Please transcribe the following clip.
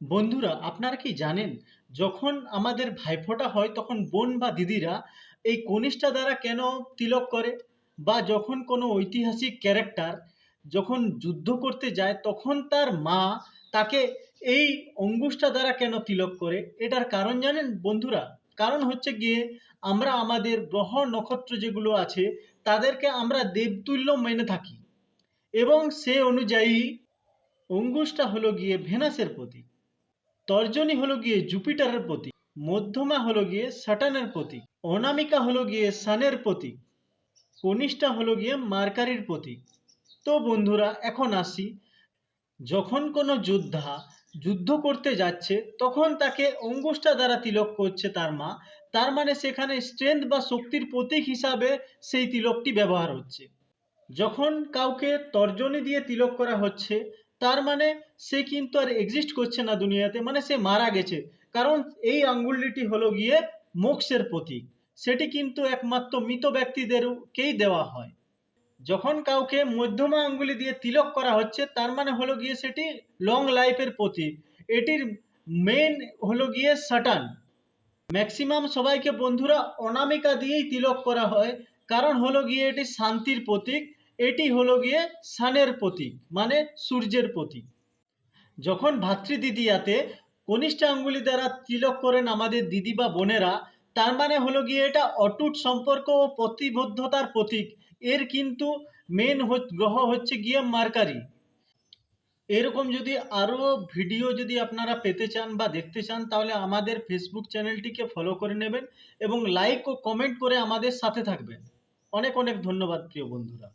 বন্ধুরা, আপনারা কি জানেন, যখন আমাদের ভাইফোঁটা হয়, তখন বোন বা দিদিরা এই কনিষ্ঠা দ্বারা কেন তিলক করে? বা যখন কোনো ঐতিহাসিক ক্যারেক্টার যখন যুদ্ধ করতে যায়, তখন তার মা তাকে এই অঙ্গুষ্টা দ্বারা কেন তিলক করে? এটার কারণ জানেন বন্ধুরা? কারণ হচ্ছে গিয়ে, আমরা আমাদের গ্রহ নক্ষত্র যেগুলো আছে, তাদেরকে আমরা দেবতুল্য মেনে থাকি। এবং সে অনুযায়ী অঙ্গুষ্টা হলো গিয়ে ভেনাসের প্রতীক। তর্জনী হলো গিয়ে জুপিটারের প্রতীক, মধ্যমা হলো গিয়ে স্যাটার্নের প্রতীক, অনামিকা হলো গিয়ে সানের প্রতীক, কনিষ্ঠা হলো গিয়ে মার্কারির প্রতীক। তো বন্ধুরা, এখন আসি। যখন কোনো যোদ্ধা যুদ্ধ করতে যাচ্ছে, তখন তাকে অঙ্গুষ্টা দ্বারা তিলক করছে তার মা। তার মানে সেখানে স্ট্রেংথ বা শক্তির প্রতীক হিসাবে সেই তিলকটি ব্যবহার হচ্ছে। যখন কাউকে তর্জনী দিয়ে তিলক করা হচ্ছে তার মানে সে কিন্তু আর এক্সিস্ট করছে না দুনিয়াতে মানে সে মারা গেছে। কারণ এই আঙ্গুলটি হলো গিয়ে মোক্ষের প্রতীক। সেটি কিন্তু একমাত্র মৃত ব্যক্তিদেরকেই দেওয়া হয়। যখন কাউকে মধ্যমা আঙ্গুলি দিয়ে তিলক করা হচ্ছে, তার মানে হলো গিয়ে সেটি লং লাইফের প্রতীক। এটির মেন হলো গিয়ে সাটান ম্যাক্সিমাম সবাইকে বন্ধুরা অনামিকা দিয়েই তিলক করা হয়। কারণ হলো গিয়ে এটি শান্তির প্রতীক। এটি হলো গিয়ে সানের প্রতীক মানে সূর্যের প্রতীক। যখন ভাতৃদ্বিতীয়াতে কনিষ্ঠ আঙ্গুলি দ্বারা তিলক করেন আমাদের দিদি বা বোনেরা, তার মানে হলো গিয়ে এটা অটুট সম্পর্ক ও প্রতিবদ্ধতার প্রতীক। এর কিন্তু মেন গ্রহ হচ্ছে গিয়ে মার্কারি। এরকম যদি আরও ভিডিও যদি আপনারা পেতে চান বা দেখতে চান, তাহলে আমাদের ফেসবুক চ্যানেলটিকে ফলো করে নেবেন এবং লাইক ও কমেন্ট করে আমাদের সাথে থাকবেন। অনেক অনেক ধন্যবাদ, প্রিয় বন্ধুরা।